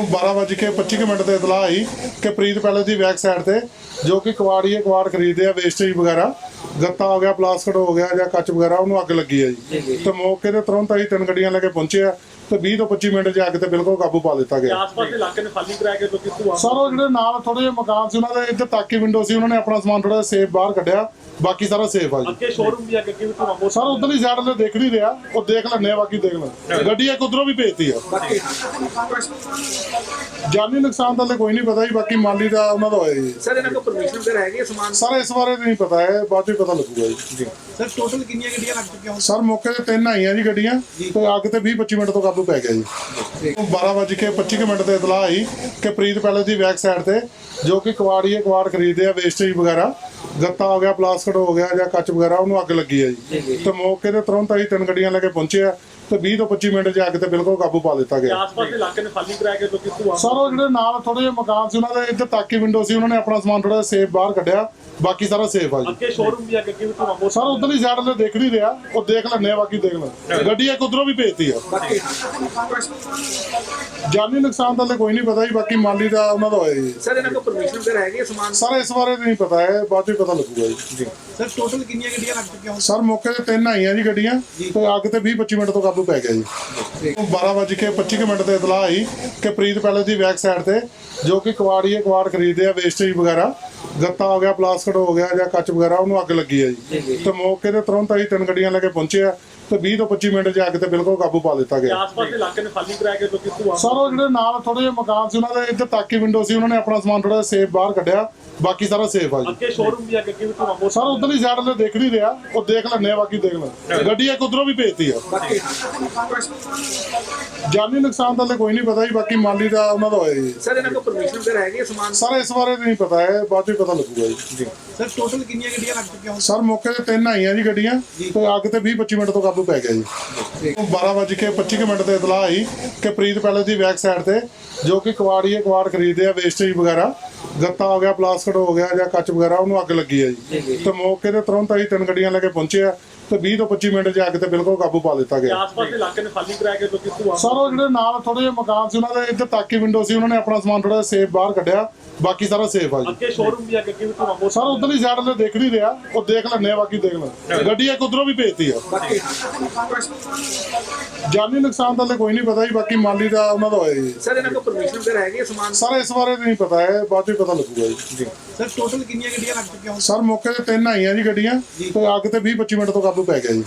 12:25 minute ਤੇ ਇਤਲਾਹ ਆਈ ਕਿ ਪ੍ਰੀਤ ਪੈਲੇਸ ਦੀ ਬੈਕ ਸਾਈਡ ਤੇ ਜੋ ਕਿ ਕਵਾੜੀਏ ਕਵਾੜ ਖਰੀਦਦੇ ਆ ਵੇਸਟੇਜ ਵਗੈਰਾ ਗੱਤਾ ਹੋ ਗਿਆ ਪਲਾਸਟਿਕ ਹੋ ਗਿਆ ਜਾਂ ਕੱਚ ਵਗੈਰਾ ਉਹਨੂੰ ਅੱਗ ਲੱਗੀ ਹੈ ਜੀ। ਤੇ ਮੌਕੇ ਤੇ ਤੁਰੰਤ ਅਸੀਂ ਤਿੰਨ ਗੱਡੀਆਂ ਲੈ ਕੇ ਪਹੁੰਚੇ ਆ ਤੇ 20 ਤੋਂ 25 ਮਿੰਟ 'ਚ ਅੱਗ ਤੇ ਬਿਲਕੁਲ ਕਾਬੂ ਪਾ ਲਿੱਤਾ ਗਿਆ। ਆਸ-ਪਾਸ ਦੇ ਇਲਾਕੇ ਨੇ ਖਾਲੀ ਕਰਾਇਆ ਕਿ ਲੋਕੀ ਸਰ ਉਹ ਜਿਹੜੇ ਨਾਲ ਥੋੜੇ ਜਿਹੇ ਮਕਾਨ ਸੀ ਉਹਨਾਂ ਦੇ ਇੱਧਰ ਤਾਕੀ ਵਿੰਡੋ ਸੀ ਉਹਨਾਂ ਨੇ ਆਪਣਾ ਸਮਾਨ ਥੋੜਾ ਸੇਫ ਬਾਹਰ ਕੱਢਿਆ। ਬਾਕੀ ਸਾਰਾ ਸੇਫ ਆ ਜੀ। ਅੱਗੇ ਸ਼ੋਰੂਮ ਵੀ ਅੱਗੇ ਵੀ ਧੂਆ ਬਹੁਤ ਸਰ ਉਧਰਲੀ ਸਾਈਡ ਤੇ ਦੇਖ ਨਹੀਂ ਰਿਹਾ। ਉਹ ਦੇਖ ਲੈਣੇ ਆ ਬਾਕੀ ਦੇਖ ਲੈ ਗੱਡੀ ਇੱਕ ਉਧਰੋਂ ਵੀ ਭੇਜਤੀ ਆ। ਜਾਨੀ ਨੁਕਸਾਨ ਦਾ ਤਾਂ ਕੋਈ ਨਹੀਂ ਪਤਾ ਜੀ ਬਾਕੀ ਮਾਲੀ ਦਾ ਉਹਨਾਂ ਦਾ ਹੋਇਆ ਜੀ। ਸਰ ਇਹਨਾਂ ਕੋਲ ਪਰਮਿਸ਼ਨ ਵਗੈਰਾ ਹੈਗੀ ਹੈ ਸਮਾਨ? ਸਰ ਇਸ ਬਾਰੇ ਤਾਂ ਨਹੀਂ ਪਤਾ ਹੈ ਬਾਅਦ ਚ ਪਤਾ ਲੱਗੂਗਾ ਜੀ। ਸਰ ਟੋਟਲ ਕਿੰਨੀਆਂ ਗੱਡੀਆਂ ਲੱਗ ਚੁੱਕੀਆਂ ਹੁਣ? ਸਰ ਮੌਕੇ ਤੇ ਤਿੰਨ ਆਈਆਂ ਜੀ ਗੱਡੀਆਂ ਤੇ ਅੱਗ ਤੇ 20 25 ਮਿੰਟ ਤੋਂ ਕਾਬੂ ਪੈ ਗਿਆ ਜੀ। 12:25 ਮਿੰਟ ਤੇ ਇਤਲਾਹ ਆਈ ਕਿ ਪ੍ਰੀਤ ਪੈਲੇਸ ਦੀ ਬੈਕ ਸਾਈਡ ਤੇ ਜੋ ਕਿ ਕਵਾੜੀਏ ਕਵਾੜ ਖਰੀਦਦੇ ਆ ਵੇਸਟੇਜ ਵਗੈਰਾ। ਗੱਤਾ ਹੋ ਗਿਆ ਪਲਾਸਟਿਕ ਹੋ ਗਿਆ ਜਾਂ ਕੱਚ ਵਗੈਰਾ ਉਹਨੂੰ ਅੱਗ ਲੱਗੀ ਹੈ ਜੀ। ਤੇ ਮੌਕੇ ਤੇ ਤੁਰੰਤ ਅਸੀਂ ਤਿੰਨ ਗੱਡੀਆਂ ਲੈ ਕੇ ਪਹੁੰਚੇ ਆ। ਤੇ 20 ਤੋਂ 25 ਮਿੰਟ 'ਚ ਅੱਗ ਤੇ ਬਿਲਕੁਲ ਕਾਬੂ ਪਾ ਲਿੱਤਾ ਗਿਆ। ਆਸ-ਪਾਸ ਦੇ ਇਲਾਕੇ ਨੇ ਖਾਲੀ ਕਰਾਇਆ ਕਿ ਲੋਕੀ ਧੂਆ ਸਰ ਉਹ ਜਿਹੜੇ ਨਾਲ ਥੋੜੇ ਜਿਹੇ ਮਕਾਨ ਸੀ ਉਹਨਾਂ ਦੇ ਇੱਧਰ ਤਾਕੀ ਵਿੰਡੋ ਸੀ ਉਹਨਾਂ ਨੇ ਆਪਣਾ ਸਮਾਨ ਥੋੜਾ ਸੇਫ ਬਾਹਰ ਕੱਢਿਆ। ਬਾਕੀ ਸਾਰਾ ਸੇਫ ਆ ਜੀ। ਅੱਗੇ ਸ਼ੋਰੂਮ ਵੀ ਅੱਗੇ ਵੀ ਧੂਆ ਬਹੁਤ ਸਰ ਉਧਰਲੀ ਸਾਈਡ ਤੇ ਦੇਖ ਨਹੀਂ ਰਿਹਾ ਉਹ ਦੇਖ ਲੈਣੇ ਆ ਬਾਕੀ ਦੇਖ ਲੈ ਗੱਡੀ ਇੱਕ ਉਧਰੋਂ ਵੀ ਭੇਜਤੀ ਆ। ਜਾਨੀ ਨੁਕਸਾਨ ਦਾ ਤਾਂ ਕੋਈ ਨਹੀਂ ਪਤਾ ਜੀ ਬਾਕੀ ਮਾਲੀ ਦਾ ਉਹਨਾਂ ਦਾ ਹੋਇਆ ਜੀ। ਸਰ ਇਹਨਾਂ ਕੋਲ ਪਰਮਿਸ਼ਨ ਵਗੈਰਾ ਹੈਗੀ ਹੈ ਸਮਾਨ? ਸਰ ਇਸ ਬਾਰੇ ਤਾਂ ਨਹੀਂ ਪਤਾ ਹੈ ਬਾਅਦ ਚ ਪਤਾ ਲੱਗੂਗਾ ਜੀ। ਸਰ ਟੋਟਲ ਕਿੰਨੀਆਂ ਗੱਡੀਆਂ ਲੱਗ ਚੁੱਕੀਆਂ ਹੁਣ? ਸਰ ਮੌਕੇ ਤੇ ਤਿੰਨ ਆਈਆਂ ਜੀ ਗੱਡੀਆਂ ਤੇ ਅੱਗ ਤੇ 20 25 ਮਿੰਟ ਤੋਂ ਕਾਬੂ ਪੈ ਗਿਆ ਜੀ। 12:25 ਮਿੰਟ ਤੇ ਇਤਲਾਹ ਆਈ ਕਿ ਪ੍ਰੀਤ ਪੈਲੇਸ ਦੀ ਬੈਕ ਸਾਈਡ ਤੇ ਜੋ ਕਿ ਕਵਾੜੀਏ ਕਵਾੜ ਖਰੀਦਦੇ ਆ ਵੇਸਟੇਜ ਵਗੈਰਾ ਗੱਤਾ ਹੋ ਗਿਆ ਪਲਾਸਟਿਕ ਹੋ ਗਿਆ ਜਾਂ ਕੱਚ ਵਗੈਰਾ ਉਹਨੂੰ ਅੱਗ ਲੱਗੀ ਹੈ ਜੀ। ਤੇ ਮੌਕੇ ਤੇ ਤੁਰੰਤ ਅਸੀਂ ਤਿੰਨ ਗੱਡੀਆਂ ਲੈ ਕੇ ਪਹੁੰਚੇ ਆ। ਤੇ 20 ਤੋਂ 25 ਮਿੰਟ 'ਚ ਅੱਗ ਤੇ ਬਿਲਕੁਲ ਕਾਬੂ ਪਾ ਲਿੱਤਾ ਗਿਆ। ਆਸ-ਪਾਸ ਦੇ ਇਲਾਕੇ ਨੇ ਖਾਲੀ ਕਰਾਇਆ ਕਿ ਲੋਕੀ ਧੂਆ ਸਰ ਉਹ ਜਿਹੜੇ ਨਾਲ ਥੋੜੇ ਜਿਹੇ ਮਕਾਨ ਸੀ ਉਹਨਾਂ ਦੇ ਇੱਧਰ ਤਾਕੀ ਵਿੰਡੋ ਸੀ ਉਹਨਾਂ ਨੇ ਆਪਣਾ ਸਮਾਨ ਥੋੜਾ ਸੇਫ ਬਾਹਰ ਕੱਢਿਆ। ਬਾਕੀ ਸਾਰਾ ਸੇਫ ਆ ਜੀ। ਅੱਗੇ ਸ਼ੋਰੂਮ ਵੀ ਅੱਗੇ ਵੀ ਧੂਆ ਬਹੁਤ ਸਰ ਉਧਰਲੀ ਸਾਈਡ ਤੇ ਦੇਖ ਨਹੀਂ ਰਿਹਾ ਉਹ ਦੇਖ ਲੈਣੇ ਆ ਬਾਕੀ ਦੇਖ ਲੈ ਗੱਡੀ ਇੱਕ ਉਧਰੋਂ ਵੀ ਭੇਜਤੀ ਆ। ਜਾਨੀ ਨੁਕਸਾਨ ਤਾਂ ਕੋਈ ਨਹੀਂ ਪਤਾ ਜੀ ਬਾਕੀ ਮਾਲੀ ਦਾ ਉਹਨਾਂ ਦਾ ਹੋਇਆ ਜੀ। ਸਰ ਇਹਨਾਂ ਕੋਲ ਪਰਮਿਸ਼ਨ ਵਗੈਰਾ ਹੈਗੀ ਹੈ ਸਮਾਨ? ਸਰ ਇਸ ਬਾਰੇ ਤਾਂ ਨਹੀਂ ਪਤਾ ਹੈ ਬਾਅਦ ਚ ਪਤਾ ਲੱਗੂਗਾ ਜੀ। ਜੀ ਸਰ ਟੋਟਲ ਕਿੰਨੀਆਂ ਗੱਡੀਆਂ ਲੱਗ ਚੁੱਕੀਆਂ ਹੁਣ? ਸਰ ਮੌਕੇ ਤੇ ਤਿੰਨ ਆਈਆਂ ਜੀ ਗੱਡੀਆਂ ਤੇ ਅੱਗ ਤੇ 20 25 ਮਿੰਟ ਤੋਂ ਕਾਬੂ ਪੈ ਗਿਆ ਜੀ। 12:25 ਮਿੰਟ ਤੇ ਇਤਲਾਹ ਆਈ ਕਿ ਪ੍ਰੀਤ ਪੈਲੇਸ ਦੀ ਬੈਕ ਸਾਈਡ ਤੇ ਜੋ ਕਿ ਕਵਾੜੀਏ ਕਵਾੜ ਖਰੀਦਦੇ ਆ ਵੇਸਟੇਜ ਵਗੈਰਾ ਗੱਤਾ ਹੋ ਗਿਆ ਪਲਾਸਟਿਕ ਹੋ ਗਿਆ ਜਾਂ ਕੱਚ ਵਗੈਰਾ ਉਹਨੂੰ ਅੱਗ ਲੱਗੀ ਹੈ ਜੀ। ਤੇ ਮੌਕੇ ਤੇ ਤੁਰੰਤ ਅਸੀਂ ਤਿੰਨ ਗੱਡੀਆਂ ਲੈ ਕੇ ਪਹੁੰਚੇ ਆ। ਤੇ 20 ਤੋਂ 25 ਮਿੰਟ 'ਚ ਅੱਗ ਤੇ ਬਿਲਕੁਲ ਕਾਬੂ ਪਾ ਲਿੱਤਾ ਗਿਆ। ਆਸ-ਪਾਸ ਦੇ ਇਲਾਕੇ ਨੇ ਖਾਲੀ ਕਰਾਇਆ ਕਿ ਲੋਕੀ ਧੂਆ ਸਰ ਉਹ ਜਿਹੜੇ ਨਾਲ ਥੋੜੇ ਜਿਹੇ ਮਕਾਨ ਸੀ ਉਹਨਾਂ ਦੇ ਇੱਧਰ ਤਾਕੀ ਵਿੰਡੋ ਸੀ ਉਹਨਾਂ ਨੇ ਆਪਣਾ ਸਮਾਨ ਥੋੜਾ ਸੇਫ ਬਾਹਰ ਕੱਢਿਆ। ਬਾਕੀ ਸਾਰਾ ਸੇਫ ਆ ਜੀ। ਅੱਗੇ ਸ਼ੋਰੂਮ ਵੀ ਅੱਗੇ ਵੀ ਧੂਆ ਬਹੁਤ ਸਰ ਉਧਰਲੀ ਸਾਈਡ ਤੇ ਦੇਖ ਨਹੀਂ ਰਿਹਾ ਉਹ ਦੇਖ ਲੈਣੇ ਆ ਬਾਕੀ ਦੇਖ ਲੈ ਗੱਡੀ ਇੱਕ ਉਧਰੋਂ ਵੀ ਭੇਜਤੀ ਆ। ਜਾਨੀ ਨੁਕਸਾਨ ਦਾ ਤਾਂ ਕੋਈ ਨਹੀਂ ਪਤਾ ਜੀ ਬਾਕੀ ਮਾਲੀ ਦਾ ਉਹਨਾਂ ਦਾ ਹੋਇਆ ਜੀ। ਸਰ ਇਹਨਾਂ ਕੋਲ ਪਰਮਿਸ਼ਨ ਵਗੈਰਾ ਹੈਗੀ ਹੈ ਸਮਾਨ? ਸਰ ਇਸ ਬਾਰੇ ਤਾਂ ਨਹੀਂ ਪਤਾ ਹੈ ਬਾਅਦ ਚ ਪਤਾ ਲੱਗੂਗਾ ਜੀ। ਜੀ ਸਰ ਟੋਟਲ ਕਿੰਨੀਆਂ ਗੱਡੀਆਂ ਲੱਗ ਚੁੱਕੀਆਂ ਹੁਣ? ਸਰ ਮੌਕੇ ਤੇ ਤਿੰਨ ਆਈਆਂ ਜੀ ਗੱਡੀਆਂ ਤੇ ਅੱਗ ਤੇ 20 25 ਮਿੰਟ ਤੋਂ ਕਾਬੂ ਪੈ ਗਿਆ ਜੀ